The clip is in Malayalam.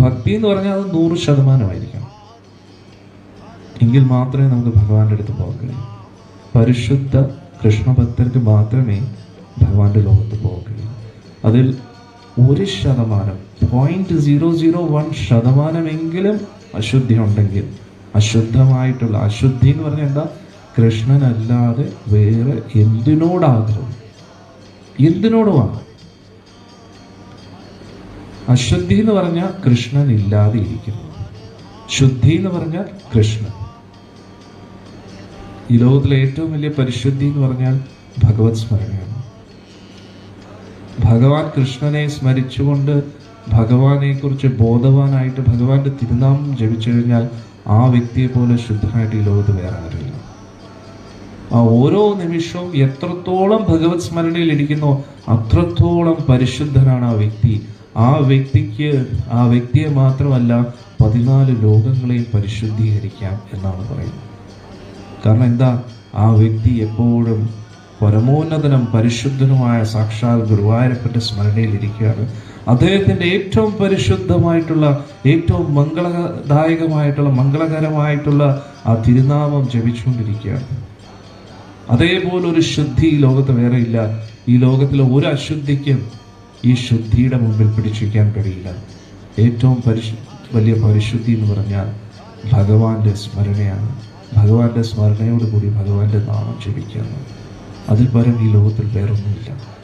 ഭക്തി എന്ന് പറഞ്ഞാൽ അത് നൂറ് ശതമാനമായിരിക്കണം. എങ്കിൽ മാത്രമേ നമുക്ക് ഭഗവാന്റെ അടുത്ത് പോകാൻ കഴിയൂ. പരിശുദ്ധ കൃഷ്ണഭക്തർക്ക് മാത്രമേ ഭഗവാന്റെ ലോകത്ത് പോകാൻ കഴിയൂ. അതിൽ ഒരു ശതമാനം പോയിന്റ് സീറോ സീറോ വൺ ശതമാനമെങ്കിലും അശുദ്ധി ഉണ്ടെങ്കിൽ അശുദ്ധമായിട്ടുള്ള അശുദ്ധി എന്ന് പറഞ്ഞാൽ എന്താ? കൃഷ്ണനല്ലാതെ വേറെ എന്തിനോടാഗ്രഹം? എന്തിനോടുമാണ്? അശുദ്ധി എന്ന് പറഞ്ഞാൽ കൃഷ്ണൻ ഇല്ലാതെ ഇരിക്കുന്നു. ശുദ്ധി എന്ന് പറഞ്ഞാൽ കൃഷ്ണൻ. ഈ ലോകത്തിലെ ഏറ്റവും വലിയ പരിശുദ്ധി എന്ന് പറഞ്ഞാൽ ഭഗവത് സ്മരണയാണ്. ഭഗവാൻ കൃഷ്ണനെ സ്മരിച്ചുകൊണ്ട് ഭഗവാനെ കുറിച്ച് ബോധവാനായിട്ട് ഭഗവാന്റെ തിരുനാമം ജപിച്ചു കഴിഞ്ഞാൽ ആ വ്യക്തിയെ പോലെ ശുദ്ധമായിട്ട് ഈ ലോകത്ത് വേറെ ആരുമില്ല. ആ ഓരോ നിമിഷവും എത്രത്തോളം ഭഗവത് സ്മരണയിൽ ഇരിക്കുന്നോ അത്രത്തോളം പരിശുദ്ധനാണ് ആ വ്യക്തി. ആ വ്യക്തിക്ക് ആ വ്യക്തിയെ മാത്രമല്ല പതിനാല് ലോകങ്ങളെയും പരിശുദ്ധീകരിക്കാം എന്നാണ് പറയുന്നത്. കാരണം എന്താ? ആ വ്യക്തി എപ്പോഴും പരമോന്നതനും പരിശുദ്ധനുമായ സാക്ഷാൽ ഗുരുവായൂരപ്പന്റെ സ്മരണയിലിരിക്കുകയാണ് അദ്ദേഹത്തിന്റെ ഏറ്റവും പരിശുദ്ധമായിട്ടുള്ള ഏറ്റവും മംഗളദായകമായിട്ടുള്ള മംഗളകരമായിട്ടുള്ള ആ തിരുനാമം ജപിച്ചുകൊണ്ടിരിക്കുകയാണ്. അതേപോലെ ഒരു ശുദ്ധി ഈ ലോകത്ത് വേറെ ഇല്ല. ഈ ലോകത്തിലെ ഒരു അശുദ്ധിക്കും ഈ ശുദ്ധിയുടെ മുമ്പിൽ പിടിച്ചിരിക്കാൻ കഴിയില്ല. ഏറ്റവും പരിശു വലിയ പരിശുദ്ധി എന്ന് പറഞ്ഞാൽ ഭഗവാന്റെ സ്മരണയാണ്. ഭഗവാന്റെ സ്മരണയോടുകൂടി ഭഗവാന്റെ നാമം ജപിക്കുന്നു. അതിൽ പരം ഈ ലോകത്തിൽ വേറൊന്നുമില്ല.